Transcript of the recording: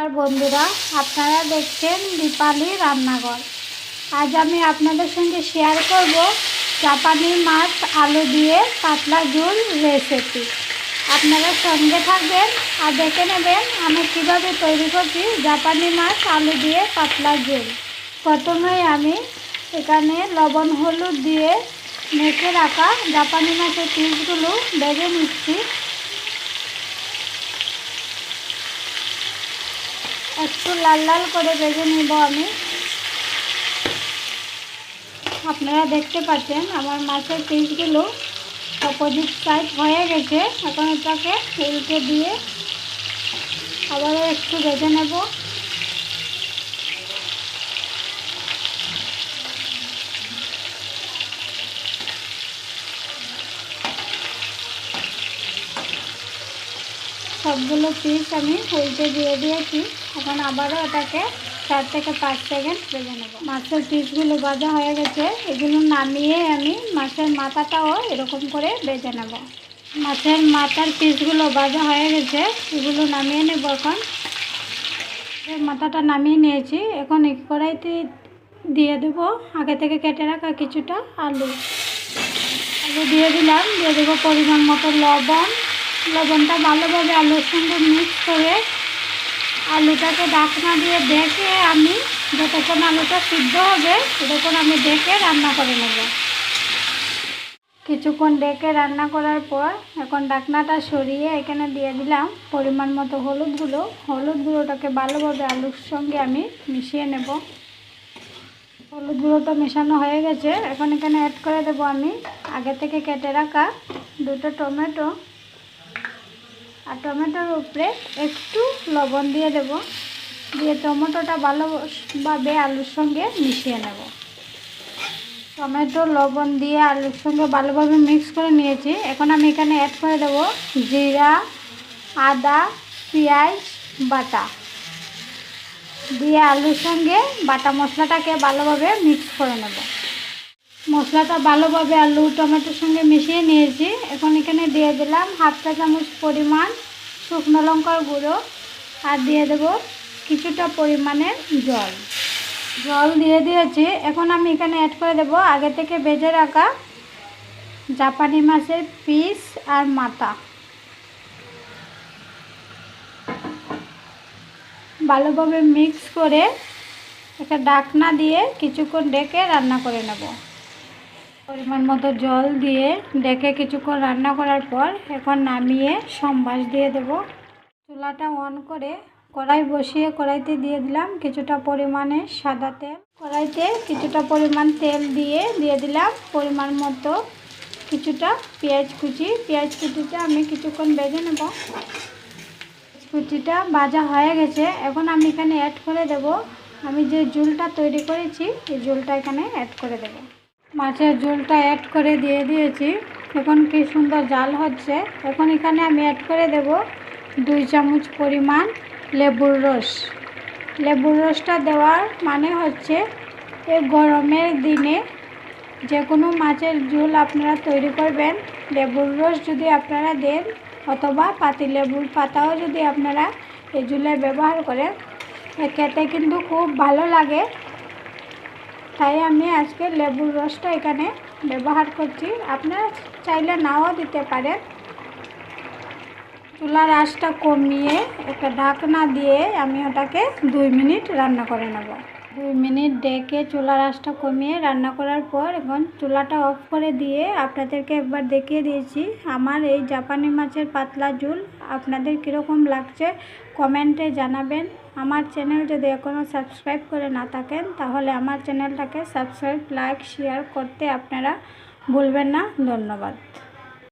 আর বন্ধুরা, আপনারা দেখছেন দীপালি রান্নাঘর। আজ আমি আপনাদের সঙ্গে শেয়ার করব জাপানি মাছ, আলু দিয়ে পাতলা ঝোল রেসিপি আপনারা সঙ্গে থাকবেন আর দেখে নেবেন আমি কীভাবে তৈরি করছি জাপানি মাছ, আলু দিয়ে পাতলা ঝোল। প্রথমে আমি এখানে লবণ, হলুদ দিয়ে মেখে রাখা জাপানি মাছের পিসগুলো ভেজে নিচ্ছি। একটু লাল লাল করে ভেজে নিব আমি। আপনারা দেখতে পাচ্ছেন, আমার মাছের পিসগুলো অপোজিট সাইড হয়ে গেছে। এখন এটাকে উল্টে দিয়ে আবারও একটু ভেজে নেব। সবগুলো পিস আমি উল্টে দিয়ে দিয়েছি। এখন আবারও এটাকে চার থেকে পাঁচ সেকেন্ড ভেজে নেব। মাছের পিসগুলো ভাজা হয়ে গেছে, এগুলো নামিয়ে আমি মাছের মাথাটাও এরকম করে ভেজে নেব। মাছের মাথার পিসগুলো ভাজা হয়ে গেছে, এগুলো নামিয়ে নেব এখন। মাথাটা নামিয়ে নিয়েছি, এখন এক কড়াইতে দিয়ে দেব, আগে থেকে কেটে রাখা কিছুটা আলু। আলু দিয়ে দিলাম, দিয়ে দেবো পরিমাণ মতো লবণ। লবণটা ভালোভাবে আলুর সঙ্গে মিক্স করে আলুটাকে ঢাকনা দিয়ে দেখে আমি যতক্ষণ আলুটা সিদ্ধ হবে, ততক্ষণ আমি দেখে রান্না করে নেব। কিছুক্ষণ ডেকে রান্না করার পর এখন ঢাকনাটা সরিয়ে এখানে দিয়ে দিলাম পরিমাণ মতো হলুদ গুঁড়ো। হলুদ গুঁড়োটাকে ভালোভাবে আলুর সঙ্গে আমি মিশিয়ে নেব। হলুদ গুঁড়োটা মেশানো হয়ে গেছে। এখন এখানে অ্যাড করে দেব আমি। আগে থেকে কেটে রাখা দুটো টমেটো। আর টমেটোর উপরে একটু লবণ দিয়ে দেব। দিয়ে টমেটোটা ভালোভাবে আলুর সঙ্গে মিশিয়ে নেব। টমেটো, লবণ দিয়ে আলুর সঙ্গে ভালোভাবে মিক্স করে নিয়েছি। এখন আমি এখানে অ্যাড করে দেব জিরা, আদা, পেঁয়াজ, বাটা। দিয়ে আলুর সঙ্গে বাটা মশলাটাকে ভালোভাবে মিক্স করে নেব। মশলাটা ভালোভাবে আলু টমেটোর সঙ্গে মিশিয়ে নিয়েছি। এখন এখানে দিয়ে দিলাম হাফ চা চামচ পরিমাণ শুকনো লঙ্কার গুঁড়ো আর দিয়ে দেব কিছুটা পরিমাণের জল। জল দিয়ে দিয়েছি। এখন আমি এখানে অ্যাড করে দেব আগে থেকে ভেজে রাখা জাপানি মাছের পিস আর মাথা। ভালোভাবে মিক্স করে একটা ডাকনা দিয়ে কিছুক্ষণ ডেকে রান্না করে নেব। পরিমাণ মতো জল দিয়ে ডেকে কিছুক্ষণ রান্না করার পর এখন নামিয়ে সম্বাস দিয়ে দেব। চুলাটা অন করে কড়াই বসিয়ে কড়াইতে দিয়ে দিলাম কিছুটা পরিমাণে সাদা তেল। কড়াইতে কিছুটা পরিমাণ তেল দিয়ে দিয়ে দিলাম পরিমাণ মতো কিছুটা পেঁয়াজ কুচি। পেঁয়াজ কুচিটা আমি কিছুক্ষণ বেজে নেব। কুচিটা ভাজা হয়ে গেছে। এখন আমি এখানে অ্যাড করে দেব। আমি যে ঝোলটা তৈরি করেছি, এই ঝোলটা এখানে অ্যাড করে দেব। মাছের ঝোলটা অ্যাড করে দিয়ে দিয়েছি। এখন কি সুন্দর জাল হচ্ছে। এখন এখানে আমি অ্যাড করে দেব দুই চামচ পরিমাণ লেবুর রস। লেবুর রসটা দেওয়ার মানে হচ্ছে এই গরমের দিনে যে কোনো মাছের ঝোল আপনারা তৈরি করবেন। লেবুর রস যদি আপনারা দেন অথবা পাতি লেবুর পাতাও যদি আপনারা এই ঝুলে ব্যবহার করেন খেতে কিন্তু খুব ভালো লাগে। তাই আমি আজকে লেবুর রসটা এখানে ব্যবহার করছি। আপনারা চাইলে নাও দিতে পারেন। চুলার আঁচটা কমিয়ে একটা ঢাকনা দিয়ে আমি ওটাকে দুই মিনিট রান্না করে নেব। দুই মিনিট ডেকে চুলার আঁচটা কমিয়ে রান্না করার পর এখন চুলাটা অফ করে দিয়ে আপনাদেরকে একবার দেখিয়ে দিয়েছি। আমার এই জাপানি মাছের পাতলা ঝুল আপনাদের কীরকম লাগছে কমেন্টে জানাবেন। আমার চ্যানেল যদি এখনও সাবস্ক্রাইব করে না থাকেন, তাহলে আমার চ্যানেলটাকে সাবস্ক্রাইব, লাইক, শেয়ার করতে আপনারা ভুলবেন না। ধন্যবাদ।